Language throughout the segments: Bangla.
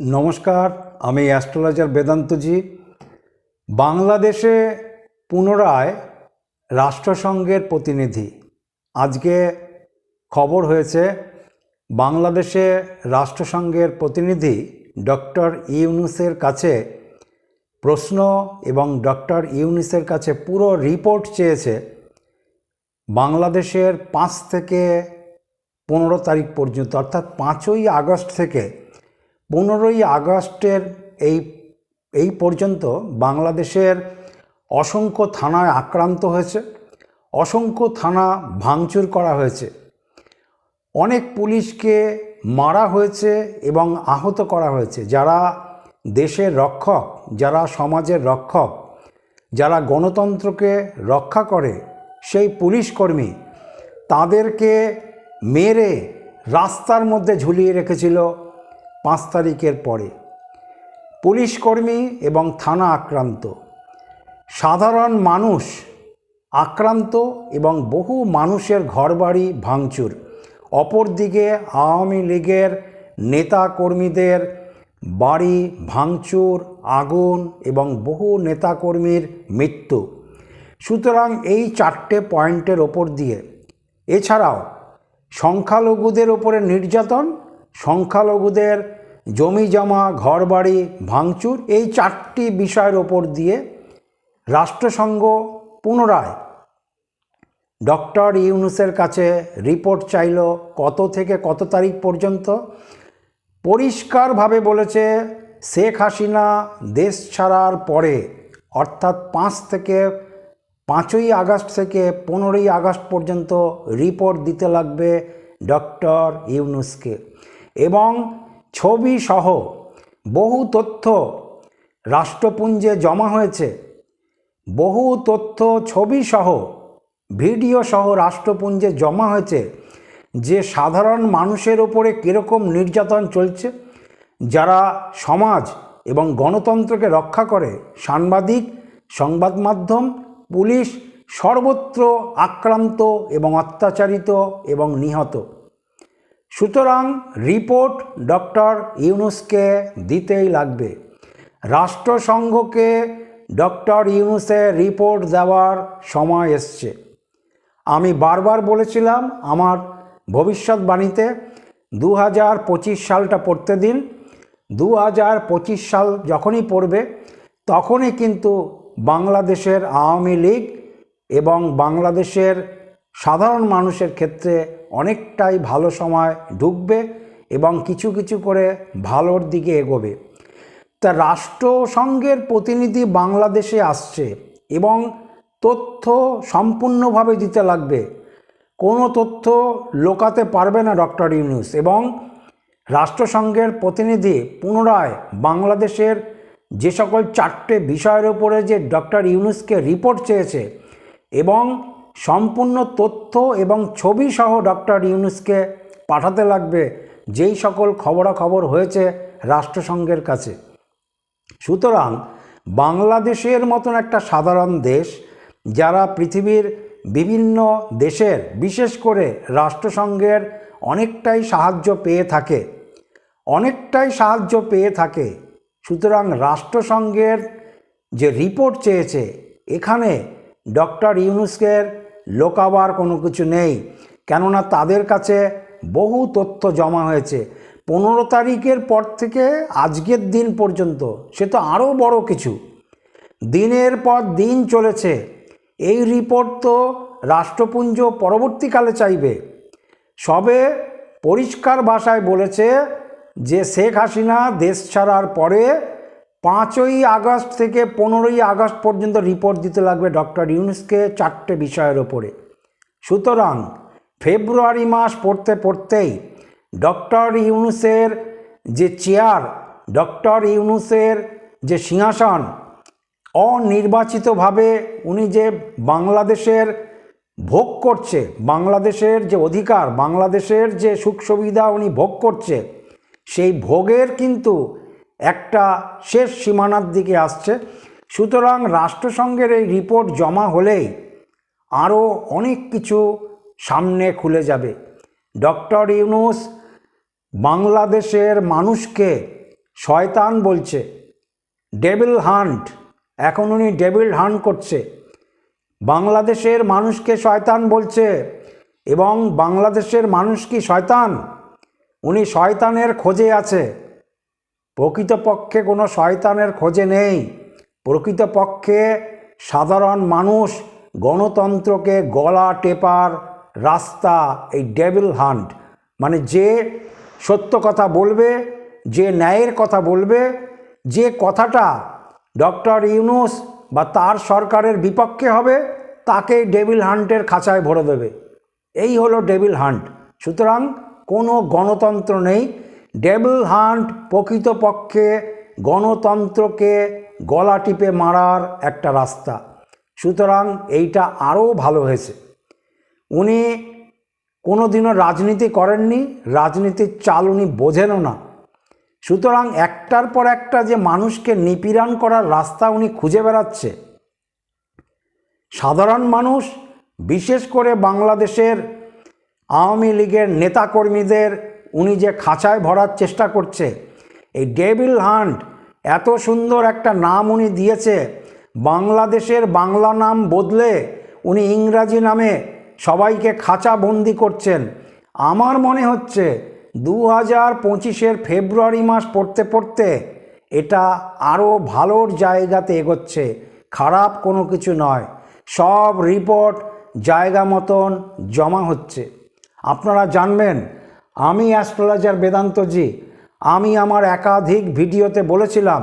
নমস্কার, আমি অ্যাস্ট্রোলজার বেদান্তজি। বাংলাদেশে পুনরায় রাষ্ট্রসংঘের প্রতিনিধি। আজকে খবর হয়েছে, বাংলাদেশে রাষ্ট্রসংঘের প্রতিনিধি ডক্টর ইউনুসের কাছে প্রশ্ন এবং ডক্টর ইউনুসের কাছে পুরো রিপোর্ট চেয়েছে, বাংলাদেশের পাঁচ থেকে পনেরো তারিখ পর্যন্ত, অর্থাৎ পাঁচই আগস্ট থেকে পনেরোই আগস্টের এই এই পর্যন্ত বাংলাদেশের অসংখ্য থানায় আক্রান্ত হয়েছে, অসংখ্য থানা ভাঙচুর করা হয়েছে। অনেক পুলিশকে মারা হয়েছে এবং আহত করা হয়েছে। যারা দেশের রক্ষক, যারা সমাজের রক্ষক, যারা গণতন্ত্রকে রক্ষা করে, সেই পুলিশ কর্মী তাদেরকে মেরে রাস্তার মধ্যে ঝুলিয়ে রেখেছিল পাঁচ তারিখের পরে। পুলিশ কর্মী এবং থানা আক্রান্ত। সাধারণ মানুষ আক্রান্ত এবং বহু মানুষের ঘরবাড়ি ভাঙচুর। অপরদিকে আওয়ামী লীগের নেতা কর্মীদের বাড়ি ভাঙচুর, আগুন এবং বহু নেতাকর্মীর মৃত্যু। সুতরাং এই চারটে পয়েন্টের ওপর দিয়ে। এছাড়াও সংখ্যালঘুদের ওপরে নির্যাতন সংখ্যালঘুদের জমি জমা, ঘরবাড়ি, ভাঙচুর এই চারটি বিষয়ের ওপর দিয়ে রাষ্ট্রসংঘ পুনরায় ডক্টর ইউনুসের কাছে রিপোর্ট চাইল কত থেকে কত তারিখ পর্যন্ত। পরিষ্কারভাবে বলেছে, শেখ হাসিনা দেশ ছাড়ার পরে, অর্থাৎ পাঁচ থেকে পাঁচই আগস্ট থেকে পনেরোই আগস্ট পর্যন্ত রিপোর্ট দিতে লাগবে ডক্টর ইউনুসকে। এবং ছবি সহ বহু তথ্য রাষ্ট্রপুঞ্জে জমা হয়েছে। বহু তথ্য ছবি সহ ভিডিও সহ রাষ্ট্রপুঞ্জে জমা হয়েছে যে সাধারণ মানুষের ওপরে কীরকম নির্যাতন চলছে, যারা সমাজ এবং গণতন্ত্রকে রক্ষা করে, সাংবাদিক সংবাদ মাধ্যম পুলিশ সর্বত্র আক্রান্ত এবং অত্যাচারিত এবং নিহত। সুতরাং রিপোর্ট ডক্টর ইউনুসকে দিতেই লাগবে। রাষ্ট্রসংঘকে ডক্টর ইউনুসের রিপোর্ট দেওয়ার সময় এসছে। আমি বারবার বলেছিলাম, আমার ভবিষ্যৎবাণীতে দু হাজার পঁচিশ সালটা পড়তে দিন। দু হাজার পঁচিশ সাল যখনই পড়বে, তখনই কিন্তু বাংলাদেশের আওয়ামী লীগ এবং বাংলাদেশের সাধারণ মানুষের ক্ষেত্রে অনেকটাই ভালো সময় ঢুকবে এবং কিছু কিছু করে ভালোর দিকে এগোবে। তা রাষ্ট্রসংঘের প্রতিনিধি বাংলাদেশে আসছে এবং তথ্য সম্পূর্ণভাবে দিতে লাগবে। কোনো তথ্য লোকাতে পারবে না ডক্টর ইউনুস এবং রাষ্ট্রসংঘের প্রতিনিধি পুনরায় বাংলাদেশের যে সকল চারটে বিষয়ের উপরে যে ডক্টর ইউনুসকে রিপোর্ট চেয়েছে এবং সম্পূর্ণ তথ্য এবং ছবি সহ ডক্টর ইউনুসকে পাঠাতে লাগবে, যেই সকল খবরাখবর হয়েছে রাষ্ট্রসংঘের কাছে। সুতরাং বাংলাদেশের মতন একটা সাধারণ দেশ, যারা পৃথিবীর বিভিন্ন দেশের, বিশেষ করে রাষ্ট্রসংঘের অনেকটাই সাহায্য পেয়ে থাকে। অনেকটাই সাহায্য পেয়ে থাকে। সুতরাং রাষ্ট্রসংঘের যে রিপোর্ট চেয়েছে, এখানে ডক্টর ইউনুসকের লোকাবার কোনো কিছু নেই। কেননা তাদের কাছে বহু তথ্য জমা হয়েছে। পনেরো তারিখের পর থেকে আজকের দিন পর্যন্ত সে তো আরও বড় কিছু। দিনের পর দিন চলেছে। এই রিপোর্ট তো রাষ্ট্রপুঞ্জ পরবর্তীকালে চাইবে। সবে পরিষ্কার ভাষায় বলেছে যে শেখ হাসিনা দেশ ছাড়ার পরে পাঁচই আগস্ট থেকে পনেরোই আগস্ট পর্যন্ত রিপোর্ট দিতে লাগবে ডক্টর ইউনুসকে চারটে বিষয়ের ওপরে। সুতরাং ফেব্রুয়ারি মাস পড়তে পড়তেই ডক্টর ইউনুসের যে চেয়ার, ডক্টর ইউনুসের যে সিংহাসন, অনির্বাচিতভাবে উনি যে বাংলাদেশের ভোগ করছে, বাংলাদেশের যে অধিকার, বাংলাদেশের যে সুখ সুবিধা উনি ভোগ করছে, সেই ভোগের কিন্তু একটা শেষ সীমানার দিকে আসছে। সুতরাং রাষ্ট্রসংঘের এই রিপোর্ট জমা হলেই আরও অনেক কিছু সামনে খুলে যাবে। ডক্টর ইউনুস বাংলাদেশের মানুষকে শয়তান বলছে। ডেভিল হান্ট, এখন উনি ডেভিল হান্ট করছে। বাংলাদেশের মানুষকে শয়তান বলছে এবং বাংলাদেশের মানুষ কি শয়তান? উনি শয়তানের খোঁজে আছে। প্রকৃতপক্ষে কোনো শয়তানের খোঁজে নেই। প্রকৃতপক্ষে সাধারণ মানুষ গণতন্ত্রকে গলা টেপার রাস্তা, এই ডেভিল হান্ট মানে যে সত্য কথা বলবে, যে ন্যায়ের কথা বলবে, যে কথাটা ডক্টর ইউনুস বা তার সরকারের বিপক্ষে হবে তাকে ডেভিল হান্টের খাঁচায় ভরে দেবে। এই হলো ডেভিল হান্ট সুতরাং কোনো গণতন্ত্র নেই। ডেভিল হান্ট প্রকৃতপক্ষে গণতন্ত্রকে গলা টিপে মারার একটা রাস্তা। সুতরাং এইটা আরও ভালো হয়েছে। উনি কোনো দিনও রাজনীতি করেননি, রাজনীতির চাল উনি বোঝেনও না। সুতরাং একটার পর একটা যে মানুষকে নিপীড়ন করার রাস্তা উনি খুঁজে বেড়াচ্ছে। সাধারণ মানুষ, বিশেষ করে বাংলাদেশের আওয়ামী লীগের নেতাকর্মীদের উনি যে খাঁচায় ভরার চেষ্টা করছে, এই ডেভিল হান্ট এত সুন্দর একটা নাম উনি দিয়েছে, বাংলাদেশের বাংলা নাম বদলে উনি ইংরাজি নামে সবাইকে খাঁচা বন্দি করছেন। আমার মনে হচ্ছে দু হাজার পঁচিশের ফেব্রুয়ারি মাস পড়তে পড়তে এটা আরও ভালোর জায়গাতে এগোচ্ছে, খারাপ কোনো কিছু নয়, সব রিপোর্ট জায়গা মতন জমা হচ্ছে। আপনারা জানবেন আমি অ্যাস্ট্রোলজার বেদান্তজি আমি আমার একাধিক ভিডিওতে বলেছিলাম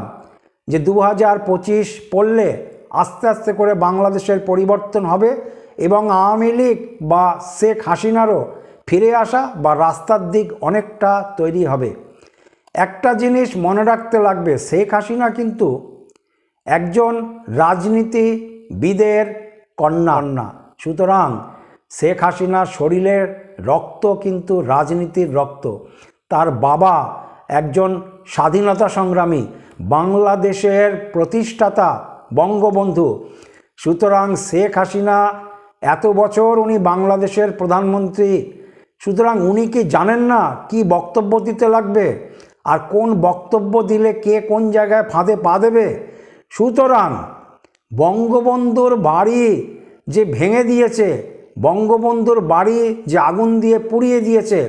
যে দু হাজার পঁচিশ পড়লে আস্তে আস্তে করে বাংলাদেশের পরিবর্তন হবে এবং আওয়ামী লীগ বা শেখ হাসিনারও ফিরে আসা বা রাস্তার দিক অনেকটা তৈরি হবে। একটা জিনিস মনে রাখতে লাগবে, শেখ হাসিনা কিন্তু একজন রাজনীতিবিদের কন্যা। সুতরাং শেখ হাসিনার শরীরের রক্ত কিন্তু রাজনীতির রক্ত। তার বাবা একজন স্বাধীনতা সংগ্রামী, বাংলাদেশের প্রতিষ্ঠাতা, বঙ্গবন্ধু। সুতরাং শেখ হাসিনা এত বছর উনি বাংলাদেশের প্রধানমন্ত্রী। সুতরাং উনি কি জানেন না কি বক্তব্য দিতে লাগবে? আর কোন বক্তব্য দিলে কে কোন জায়গায় ফাঁদে পা দেবে? সুতরাং বঙ্গবন্ধুর বাড়ি যে ভেঙে দিয়েছে বঙ্গবন্ধুর বাড়ি যে আগুন দিয়ে পুড়িয়ে দিয়েছে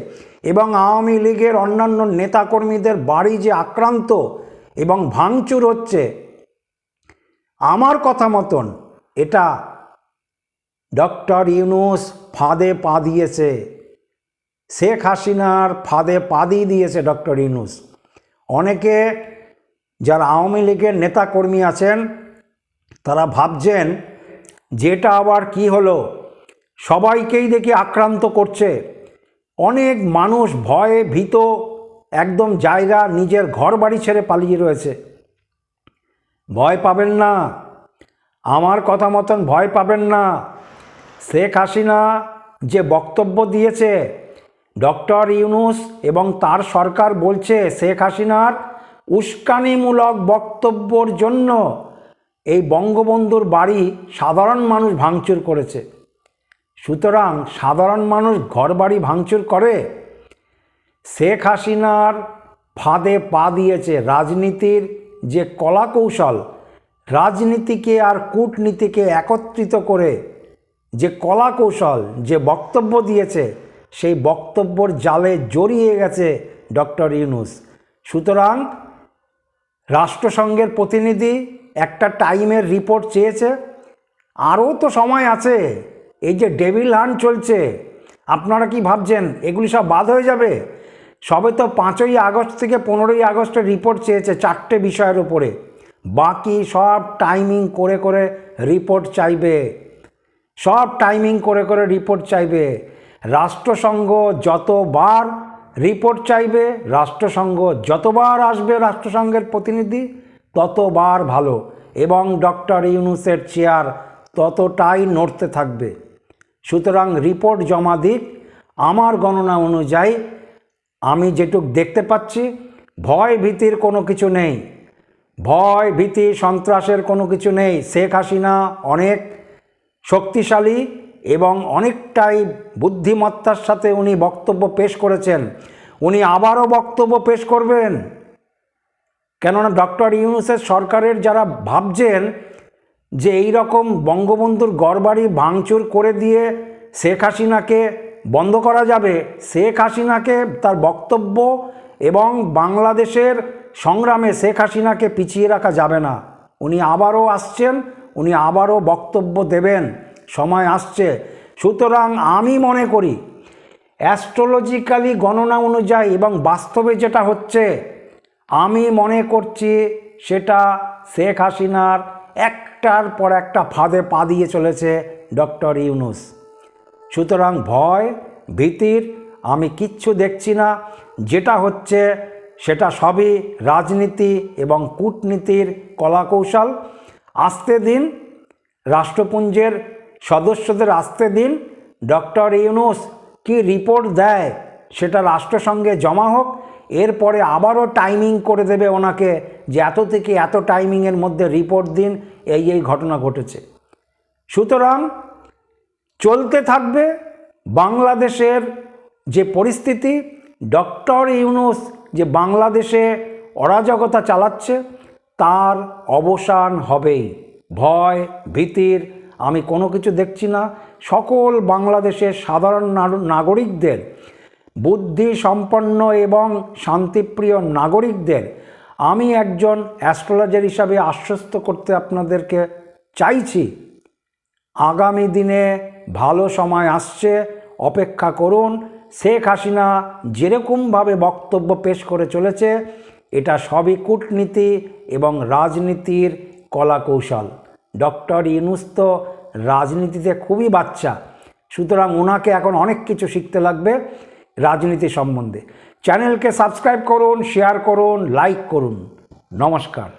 এবং আওয়ামী লীগের অন্যান্য নেতাকর্মীদের বাড়ি যে আক্রান্ত এবং ভাঙচুর হচ্ছে, আমার কথা মতন এটা ডক্টর ইউনুস ফাঁদে পা দিয়েছে। শেখ হাসিনার ফাঁদে পা দিয়ে দিয়েছে ডক্টর ইউনুস। অনেকে যারা আওয়ামী লীগের নেতাকর্মী আছেন, তারা ভাবছেন, যেটা আবার কি হলো? সবাইকেই দেখি আক্রান্ত করছে। অনেক মানুষ ভয়ে ভীত, একদম জায়গা নিজের ঘর বাড়ি ছেড়ে পালিয়ে রয়েছে। ভয় পাবেন না। আমার কথা মতন ভয় পাবেন না। শেখ হাসিনা যে বক্তব্য দিয়েছে, ডক্টর ইউনুস এবং তার সরকার বলছে, শেখ হাসিনার উস্কানিমূলক বক্তব্যর জন্য এই বঙ্গবন্ধুর বাড়ি সাধারণ মানুষ ভাঙচুর করেছে। সুতরাং সাধারণ মানুষ ঘরবাড়ি ভাঙচুর করে? শেখ হাসিনার ফাঁদে পা দিয়েছে রাজনীতির যে কলা কৌশল রাজনীতিকে আর কূটনীতিকে একত্রিত করে যে কলা কৌশল যে বক্তব্য দিয়েছে, সেই বক্তব্যর জালে জড়িয়ে গেছে ডক্টর ইউনুস। সুতরাং রাষ্ট্রসংঘের প্রতিনিধি একটা টাইমের রিপোর্ট চেয়েছে। আরও তো সময় আছে। এই যে ডেভিল হান চলছে, আপনারা কি ভাবছেন? এগুলি সব বাদ হয়ে যাবে? সবে তো পাঁচই আগস্ট থেকে পনেরোই আগস্টের রিপোর্ট চেয়েছে চারটে বিষয়ের উপরে। বাকি সব টাইমিং করে করে রিপোর্ট চাইবে। সব টাইমিং করে করে রিপোর্ট চাইবে। রাষ্ট্রসংঘ যতবার রিপোর্ট চাইবে, রাষ্ট্রসংঘ যতবার আসবে রাষ্ট্রসংঘের প্রতিনিধি, ততবার ভালো। এবং ডক্টর ইউনুসের চেয়ার ততটাই নড়তে থাকবে। সুতরাং রিপোর্ট জমা দিক। আমার গণনা অনুযায়ী আমি যেটুক দেখতে পাচ্ছি, ভয় ভীতির কোনো কিছু নেই। ভয়, ভীতি, সন্ত্রাসের কোনো কিছু নেই। শেখ হাসিনা অনেক শক্তিশালী এবং অনেকটাই বুদ্ধিমত্তার সাথে উনি বক্তব্য পেশ করেছেন। উনি আবারও বক্তব্য পেশ করবেন। কেননা ডক্টর ইউনুসের সরকারের যারা ভাবছেন যে এই রকম বঙ্গবন্ধুর গড়বাড়ি ভাঙচুর করে দিয়ে শেখ হাসিনাকে বন্ধ করা যাবে, শেখ হাসিনাকে তার বক্তব্য এবং বাংলাদেশের সংগ্রামে শেখ হাসিনাকে পিছিয়ে রাখা যাবে না। উনি আবারও আসছেন, উনি আবারও বক্তব্য দেবেন, সময় আসছে। সুতরাং আমি মনে করি, অ্যাস্ট্রোলজিক্যালি গণনা অনুযায়ী এবং বাস্তবে যেটা হচ্ছে, আমি মনে করছি সেটা শেখ হাসিনার একটার পর একটা ফাঁদে পা দিয়ে চলেছে ডক্টর ইউনুস। সুতরাং ভয়, ভীতির আমি কিচ্ছু দেখছি না। যেটা হচ্ছে সেটা সবই রাজনীতি এবং কূটনীতির কলাকৌশল। আসতে দিন, রাষ্ট্রপুঞ্জের সদস্যদের আসতে দিন, ডক্টর ইউনুস কি রিপোর্ট দেয় সেটা রাষ্ট্রসংঘে জমা হোক এরপরে আবারও টাইমিং করে দেবে ওনাকে যে এত থেকে এত টাইমিংয়ের মধ্যে রিপোর্ট দিন, এই এই ঘটনা ঘটেছে। সুতরাং চলতে থাকবে বাংলাদেশের যে পরিস্থিতি, ডক্টর ইউনুস যে বাংলাদেশে অরাজকতা চালাচ্ছে, তার অবসান হবেই। ভয়, ভীতির আমি কোনো কিছু দেখছি না। সকল বাংলাদেশের সাধারণ নাগরিকদের বুদ্ধি সম্পন্ন এবং শান্তিপ্রিয় নাগরিকদের আমি একজন অ্যাস্ট্রোলজার হিসাবে আশ্বস্ত করতে আপনাদেরকে চাইছি। আগামী দিনে ভালো সময় আসছে, অপেক্ষা করুন। শেখ হাসিনা যেরকমভাবে বক্তব্য পেশ করে চলেছে, এটা সবই কূটনীতি এবং রাজনীতির কলাকৌশল। ডক্টর ইউনুস তো রাজনীতিতে খুবই বাচ্চা, সুতরাং ওনাকে এখন অনেক কিছু শিখতে লাগবে। রাজনীতি সম্বন্ধে। চ্যানেলকে সাবস্ক্রাইব করুন শেয়ার করুন লাইক করুন। নমস্কার।